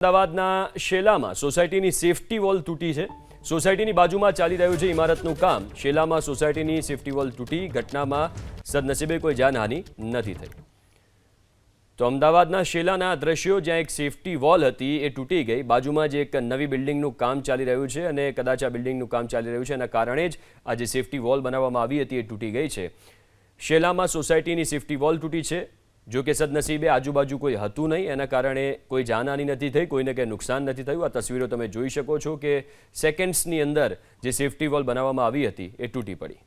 અમદાવાદના શેલામાં સોસાયટીની safety wall તૂટી છે. સોસાયટીની બાજુમાં ચાલી રહ્યું છે ઇમારતનું કામ. શેલામાં સોસાયટીની સેફટી વોલ તૂટી ઘટનામાં સદનસીબે કોઈ જાનહાનિ નથી થઈ. તો અમદાવાદના શેલાના દ્રશ્યો, જ્યાં એક સેફટી વોલ હતી, એ તૂટી ગઈ. બાજુમાં જ એક નવી બિલ્ડિંગનું કામ ચાલી રહ્યું છે અને કદાચ આ બિલ્ડિંગનું કામ ચાલી રહ્યું છે. એના કારણે જ આ જે સેફટી વોલ બનાવવામાં આવી હતી, એ તૂટી ગઈ છે. શેલામાં સોસાયટીની સેફટી વોલ તૂટી છે. જો કે સદનસીબે આજુબાજુ કોઈ હતું નહીં, એના કારણે કોઈ જાનહાની નથી થઈ, કોઈને કંઈ નુકસાન નથી થયું. આ તસવીરો તમે જોઈ શકો છો કે સેકન્ડ્સની અંદર જે સેફટી વોલ બનાવવામાં આવી હતી, એ તૂટી પડી.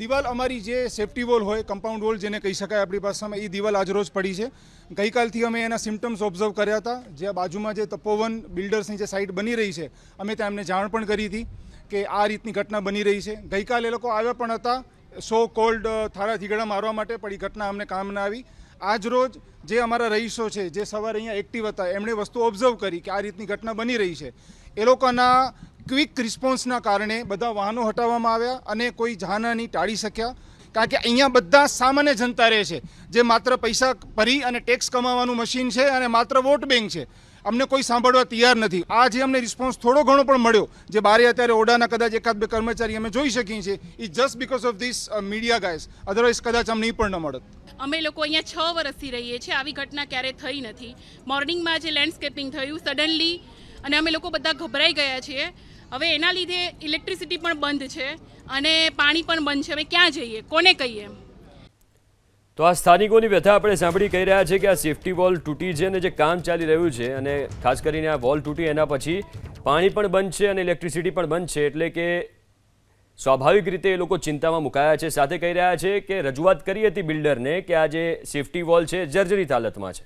દિવાલ અમારી જે સેફટી વોલ હોય, કમ્પાઉન્ડ વોલ જેને કહી શકાય આપણી પાસેમાં એ દિવાલ આજરોજ પડી છે. ગઈકાલથી અમે એના સિમ્ટમ્સ ઓબ્ઝર્વ કર્યા હતા. જે બાજુમાં જે તપોવન બિલ્ડર્સની જે સાઇટ બની રહી છે, અમે ત્યાં એમને જાણ પણ કરી હતી કે આ રીતની ઘટના બની રહી છે. ગઈકાલે એ લોકો આવ્યા પણ હતા સો કોલ્ડ થારા થીગડા મારવા માટે પણ એ ઘટના અમને કામને આવી. આજ રોજ જે અમારા રહીશો છે, જે સવારે અહીંયા એક્ટિવ હતા, એમણે વસ્તુ ઓબ્ઝર્વ કરી કે આ રીતની ઘટના બની રહી છે. એ લોકોના ક્વિક રિસ્પોન્સના કારણે બધા વાહનો હટાવવામાં આવ્યા અને કોઈ જાનહાની ટાળી શક્યા. કારણ કે અહીંયા બધા સામાન્ય જનતા રહે છે. જે માત્ર પૈસા ભરી અને ટેક્સ કમાવાનું મશીન છે અને માત્ર વોટ બેંક છે. અમને કોઈ સાંભળવા તૈયાર નથી. આ જે અમને રિસ્પોન્સ થોડો ઘણો પણ મળ્યો, જે બારે અત્યારે ઓડાના કદાચ એકાદ બે કર્મચારી અમે જોઈ શકીએ છીએ is just because of this media guys otherwise કદાચ અમને પણ ન મળત. અમે લોકો અહીંયા છ વર્ષથી રહીએ છીએ. આવી ઘટના ક્યારેય થઈ નથી. મોર્નિંગમાં જે લેન્ડસ્કેપિંગ થયું સડનલી અને અમે લોકો બધા ગભરાઈ ગયા છીએ. હવે એના લીધે ઇલેક્ટ્રિસિટી પણ બંધ છે અને પાણી પણ બંધ છે. હવે ક્યાં જઈએ? કોને કહીએ તો આ સ્થાનિકોની વ્યથા આપણે સાંભળી કહી રહ્યા છે કે આ સેફટી વોલ તૂટી છે અને જે કામ ચાલી રહ્યું છે અને ખાસ કરીને આ વોલ તૂટી એના પછી પાણી પણ બંધ છે અને ઇલેક્ટ્રિસિટી પણ બંધ છે એટલે કે સ્વાભાવિક રીતે એ લોકો ચિંતામાં મુકાયા છે. સાથે કહી રહ્યા છે કે રજૂઆત કરી હતી બિલ્ડરને કે આ જે સેફટી વોલ છે જર્જરિત હાલતમાં છે.